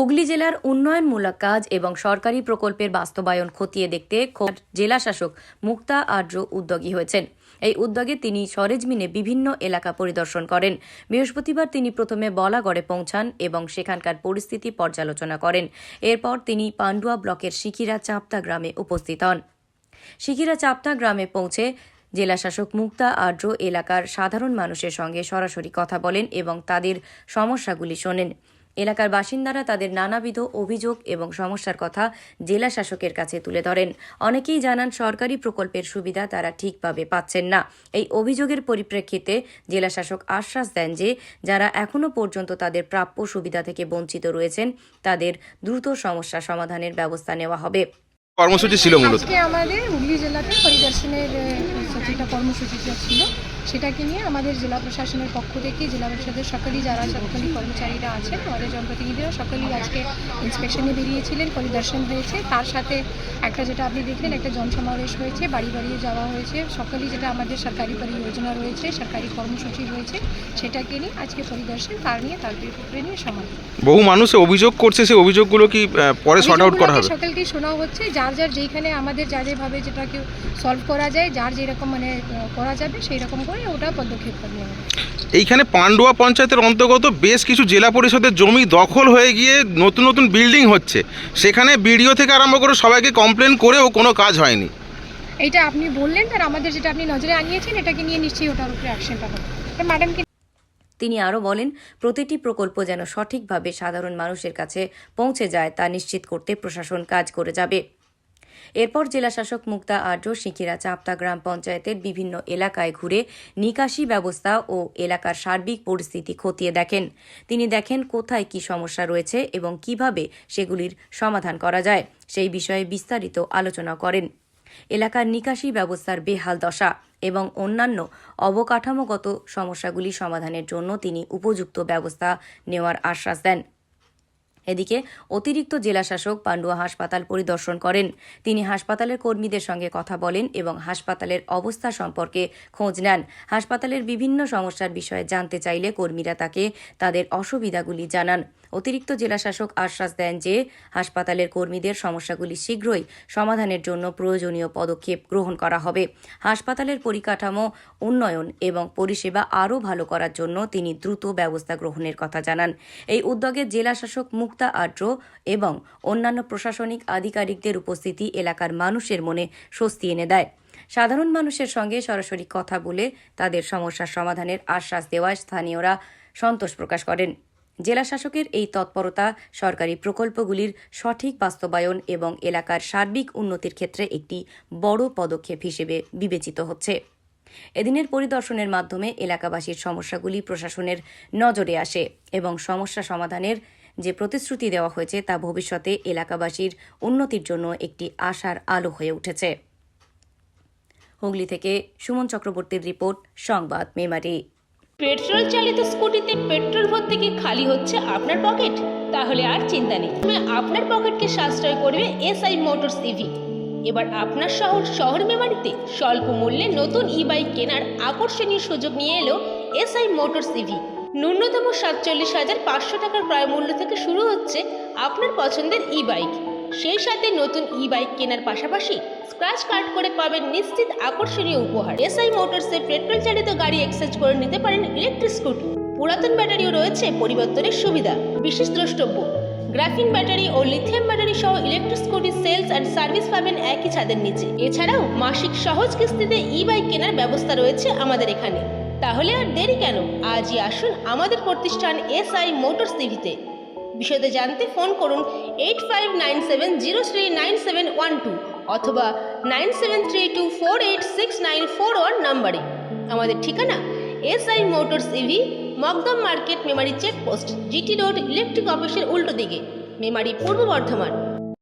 হুগলি জেলার উন্নয়নমূলক কাজ এবং সরকারি প্রকল্পের বাস্তবায়ন খতিয়ে দেখতে জেলা শাসক মুক্তা আর্য উদ্যোগী হয়েছেন। এই উদ্যোগে তিনি সরেজমিনে বিভিন্ন এলাকা পরিদর্শন করেন। বৃহস্পতিবার তিনি প্রথমে বলাগড়ে পৌঁছান এবং সেখানকার পরিস্থিতি পর্যালোচনা করেন। এরপর তিনি পান্ডুয়া ব্লকের শিকিরা চাঁপতা গ্রামে উপস্থিত হন। শিকিরা চাপটা গ্রামে পৌঁছে জেলাশাসক মুক্তা আর্য এলাকার সাধারণ মানুষের সঙ্গে সরাসরি কথা বলেন এবং তাদের সমস্যাগুলি শোনেন। এলাকার বাসিন্দারা তাদের নানাবিধ অভিযোগ এবং সমস্যার কথা জেলা শাসকের কাছে তুলে ধরেন। অনেকেই জানান সরকারি প্রকল্পের সুবিধা তারা ঠিকভাবে পাচ্ছেন না। এই অভিযোগের পরিপ্রেক্ষিতে জেলা শাসক আশ্বাস দেন যে যারা এখনও পর্যন্ত তাদের প্রাপ্য সুবিধা থেকে বঞ্চিত রয়েছেন তাদের দ্রুত সমস্যা সমাধানের ব্যবস্থা নেওয়া হবে। কর্মসূচি ছিল মূলত? আজকে আমাদের হুগলি জেলাতে পরিদর্শনের আহ, যেটা কর্মসূচিটা ছিল। সেটাকে নিয়ে আমাদের জেলা প্রশাসনের পক্ষ থেকে জেলা পরিষদের সকলেই যারা সরকারি কর্মচারীরা আছেন আমাদের জনপ্রতিনিধিরা সকলেই আজকে ইন্সপেকশনে বেরিয়েছিলেন পরিদর্শন হয়েছে। তার সাথে একটা যেটা আপনি দেখলেন একটা জনসমাবেশ হয়েছে বাড়ি বাড়িয়ে যাওয়া হয়েছে। সকলেই যেটা আমাদের সরকারি পরিযোজনা রয়েছে সরকারি কর্মসূচি রয়েছে সেটাকে নিয়ে আজকে পরিদর্শন তার নিয়ে তার উপরে নিয়ে সমাধান বহু মানুষ অভিযোগ করছে সেই অভিযোগগুলো কি পরে শর্ট আউট করা হবে? সকলকে শোনা হচ্ছে যার যার যেইখানে আমাদের যা যেভাবে যেটাকে সলভ করা যায় যার যেরকম মানে করা যাবে সেই রকম করে ওটা পদক্ষেপ নেওয়া হবে এইখানে পান্ডুয়া পঞ্চায়েতের অন্তর্গত বেশ কিছু জেলা পরিষদের জমি দখল হয়ে গিয়ে নতুন নতুন বিল্ডিং হচ্ছে। সেখানে বিডিও থেকে আরম্ভ করে সবাইকে কমপ্লেন করেও কোনো কাজ হয়নি। এইটা আপনি বললেন তার আমাদের যেটা আপনি নজরে আনিয়েছেন এটাকে নিয়ে নিশ্চয়ই ওটার উপরে অ্যাকশনটা হবে ম্যাডামকে তিনি আরও বলেন প্রতিটি প্রকল্প যেন সঠিকভাবে সাধারণ মানুষের কাছে পৌঁছে যায় তা নিশ্চিত করতে প্রশাসন কাজ করে যাবে। এরপর জেলাশাসক মুক্তা আর্য শিখিরা চাপতা গ্রাম পঞ্চায়েতের বিভিন্ন এলাকায় ঘুরে নিকাশি ব্যবস্থা ও এলাকার সার্বিক পরিস্থিতি খতিয়ে দেখেন। তিনি দেখেন কোথায় কি সমস্যা রয়েছে এবং কীভাবে সেগুলির সমাধান করা যায়, সেই বিষয়ে বিস্তারিত আলোচনা করেন। এলাকার নিকাশি ব্যবস্থার বেহাল দশা এবং অন্যান্য অবকাঠামোগত সমস্যাগুলি সমাধানের জন্য তিনি উপযুক্ত ব্যবস্থা নেওয়ার আশ্বাস দেন। এদিকে অতিরিক্ত জেলাশাসক পান্ডুয়া হাসপাতাল পরিদর্শন করেন। তিনি হাসপাতালের কর্মীদের সঙ্গে কথা বলেন এবং হাসপাতালের অবস্থা সম্পর্কে খোঁজ নেন। হাসপাতালের বিভিন্ন সমস্যার বিষয়ে জানতে চাইলে কর্মীরা তাকে তাদের অসুবিধাগুলি জানান। অতিরিক্ত জেলাশাসক আশ্বাস দেন যে, হাসপাতালের কর্মীদের সমস্যাগুলি শীঘ্রই সমাধানের জন্য প্রয়োজনীয় পদক্ষেপ গ্রহণ করা হবে। হাসপাতালের পরিকাঠামো, উন্নয়ন এবং পরিষেবা আরও ভালো করার জন্য তিনি দ্রুত ব্যবস্থা গ্রহণের কথা জানান। এই উদ্যোগে জেলাশাসক মুক্তা আর্য এবং অন্যান্য প্রশাসনিক আধিকারিকদের উপস্থিতি এলাকার মানুষের মনে স্বস্তি এনে দেয়। সাধারণ মানুষের সঙ্গে সরাসরি কথা বলে তাদের সমস্যার সমাধানের আশ্বাস দেওয়ায় স্থানীয়রা সন্তোষ প্রকাশ করেন। জেলা শাসকের এই তৎপরতা, সরকারি প্রকল্পগুলির সঠিক বাস্তবায়ন এবং এলাকার সার্বিক উন্নতির ক্ষেত্রে একটি বড় পদক্ষেপ হিসেবে বিবেচিত হচ্ছে। এদিনের পরিদর্শনের মাধ্যমে এলাকাবাসীর সমস্যাগুলি প্রশাসনের নজরে আসে এবং সমস্যা সমাধানের যে প্রতিশ্রুতি দেওয়া হয়েছে তা ভবিষ্যতে এলাকাবাসীর উন্নতির জন্য একটি আশার আলো হয়ে উঠেছে। হুগলি থেকে সুমন চক্রবর্তীর রিপোর্ট, সংবাদ মেমারি। পেট্রোল চালিত স্কুটিতে পেট্রোল ভর্তি কি খালি হচ্ছে আপনার পকেট? তাহলে আর চিন্তা নেই। তুমি আপনার পকেটকে সাশ্রয় করবে এসআই মোটরস ইভি। এবার আপনার শহর শহর মেমারিতে স্বল্প মূল্যে নতুন ই বাইক কেনার আকর্ষণীয় সুযোগ নিয়ে এলো এসআই মোটরস ইভি। ন্যূনতম সাতচল্লিশ হাজার পাঁচশো টাকার ক্রয় মূল্য থেকে শুরু হচ্ছে আপনার পছন্দের ই বাইক সেই সাথে নতুন ই বাইক কেনার পাশাপাশি স্ক্র্যাচ কার্ড করে পাবেন নিশ্চিত আকর্ষণীয় উপহার। এসআই মোটরসে পেট্রোল চালিত গাড়ি এক্সচেঞ্জ করে নিতে পারেন ইলেকট্রিক স্কুটি পুরাতন ব্যাটারিও রয়েছে, পরিবর্তনের সুবিধা। বিশেষ দ্রষ্টব্য গ্রাফিন ব্যাটারি ও লিথিয়াম ব্যাটারি সহ electric scooty sales and service পাবেন একই ছাদের নিচে। এছাড়াও মাসিক সহজ কিস্তিতে ই বাইক কেনার ব্যবস্থা রয়েছে আমাদের এখানে। তাহলে আর দেরি কেন? আজই আসুন আমাদের প্রতিষ্ঠান এসআই মোটরস টিভিতে। বিশদে জানতে ফোন করুন eight five nine seven zero three nine seven one two অথবা nine seven three two four eight six nine four one নাম্বারে। আমাদের ঠিকানা SI motors EV Makdam market, Memari checkpost, GT road, electric অফিসের উল্টো দিকে, মেমারি পূর্ব বর্ধমান।